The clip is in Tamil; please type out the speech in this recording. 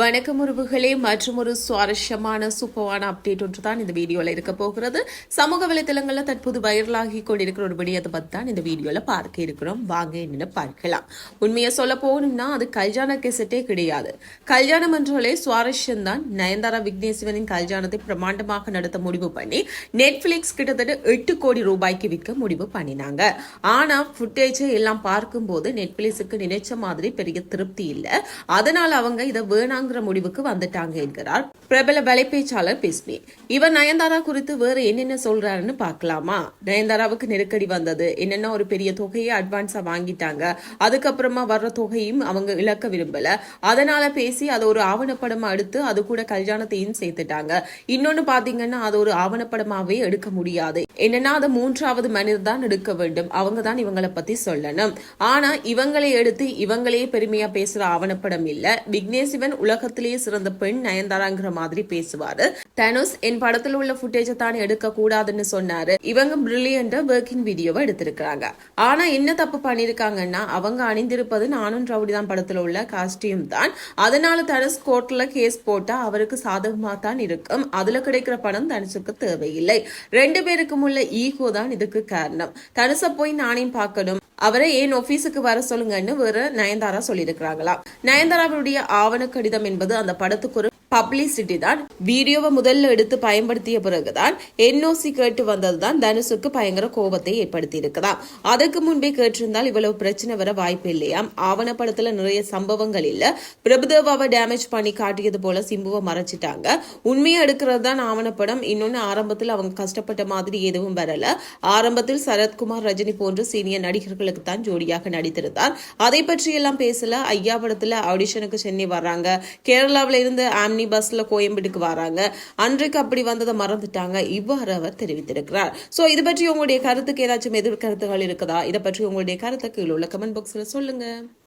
வணக்கம் உறவுகளே மற்றும் ஒரு சுவாரஸ்யமான சூப்பரான அப்டேட் ஒன்று தான் இந்த வீடியோவில் இருக்க போகிறது. சமூக வலைத்தளங்களில் தற்போது வைரலாகி கொண்டிருக்கிற ஒரு விடயத்தை பற்றி தான் இந்த வீடியோவில் பார்க்க இருக்கிறோம். வாங்க என்னன்னு பார்க்கலாம். உண்மையை சொல்ல போகணும்னா அது கல்யாண கெசட்டே கிடையாது. கல்யாணம் என்றாலே சுவாரஸ்யம் தான் நயன்தாரா விக்னேஸ்வரனின் கல்யாணத்தை பிரமாண்டமாக நடத்த முடிவு பண்ணி நெட்ஃபிளிக்ஸ் கிட்டத்தட்ட எட்டு கோடி ரூபாய்க்கு விற்க முடிவு பண்ணினாங்க. ஆனால் ஃபுட்டேஜை எல்லாம் பார்க்கும்போது நெட்ஃபிளிக்ஸுக்கு நினைச்ச மாதிரி பெரிய திருப்தி இல்லை. அதனால் அவங்க இதை வேணாங்க வேணாங்கிற முடிவுக்கு வந்துட்டாங்க என்கிறார். பிரபல வலைப்பேச்சாளர் பிஸ்மி. இவர் நயன்தாரா குறித்து வேற என்னென்ன சொல்றாருன்னு பார்க்கலாமா? நயன்தாராவுக்கு நெருக்கடி வந்தது. என்னென்ன ஒரு பெரிய தொகையை அட்வான்ஸா வாங்கிட்டாங்க. அதுக்கப்புறமா வர்ற தொகையும் அவங்க இழக்க விரும்பல. அதனால பேசி அது ஒரு ஆவணப்படமா எடுத்து அது கூட கல்யாணத்தையும் சேர்த்துட்டாங்க. இன்னொன்னு பாத்தீங்கன்னா அது ஒரு ஆவணப்படமாவே எடுக்க முடியாது. என்னன்னா அதை மூன்றாவது மனிதர் தான் எடுக்க வேண்டும். அவங்க தான் இவங்களை பத்தி சொல்லணும். ஆனா இவங்களை எடுத்து இவங்களே பெருமையா பேசுற ஆவணப்படம் இல்ல. விக்னேசிவன் உலக உலகத்திலேயே சிறந்த பெண் நயன்தாராங்கிற மாதிரி பேசுவாரு. தனுஷ் என் படத்துல உள்ள ஃபுட்டேஜை தான் எடுக்க கூடாதுன்னு சொன்னாரு. இவங்க பிரில்லியண்டா ஒர்க்கிங் வீடியோவை எடுத்திருக்கிறாங்க. ஆனா என்ன தப்பு பண்ணிருக்காங்கன்னா அவங்க அணிந்திருப்பது நானும் ரவுடி தான் படத்துல உள்ள காஸ்டியூம் தான். அதனால தனுஷ் கோர்ட்ல கேஸ் போட்டா அவருக்கு சாதகமா தான் இருக்கும். அதுல கிடைக்கிற பணம் தனுஷுக்கு தேவையில்லை. ரெண்டு பேருக்கும் உள்ள ஈகோ தான் இதுக்கு காரணம். தனுஷ போய் நானையும் பார்க்கணும். அவரை ஏன் ஆபீஸுக்கு வர சொல்லுங்கன்னு வேற நயன்தாரா சொல்லியிருக்கிறாங்களாம் நயன்தாராவுடைய ஆவண கடிதம் என்பது அந்த படத்துக்கு ஒரு பப்ளிசிட்டி தான். வீடியோவை முதல்ல எடுத்து பயன்படுத்திய பிறகுதான் என்ஓசி கேட்டு வந்தது தான் தனுஷுக்கு பயங்கர கோபத்தை ஏற்படுத்தி இருக்குதாம் அதற்கு முன்பே கேட்டிருந்தால் இவ்வளவு பிரச்சனை வர வாய்ப்பு இல்லையாம். ஆவணப்படத்துல நிறைய சம்பவங்கள் இல்ல. பிரபுதேவாவை டேமேஜ் பண்ணி காட்டியது போல சிம்புவை மறைச்சிட்டாங்க. உண்மையை எடுக்கிறது தான் ஆவணப்படம். இன்னொன்னு ஆரம்பத்தில் அவங்க கஷ்டப்பட்ட மாதிரி எதுவும் வரல. ஆரம்பத்தில் சரத்குமார் ரஜினி போன்ற சீனியர் நடிகர்களுக்கு தான் ஜோடியாக நடித்திருந்தார். அதை பற்றி எல்லாம் பேசல. ஐயா படத்துல ஆடிஷனுக்கு சென்னை வர்றாங்க. கேரளாவில இருந்து ஆம்னி பஸ்ல கோயம்பேடுக்கு வராங்க. அன்றைக்கு அப்படி வந்ததை மறந்துட்டாங்க. இவ்வாறு அவர் தெரிவித்திருக்கிறார். சோ இது பற்றி உங்களுடைய கருத்துக்கு ஏதாச்சும் எதிர்கருத்துகள் இருக்குதா? இதை பற்றி உங்களுடைய கருத்துக்கு உள்ள கமெண்ட் பாக்ஸ்ல சொல்லுங்க.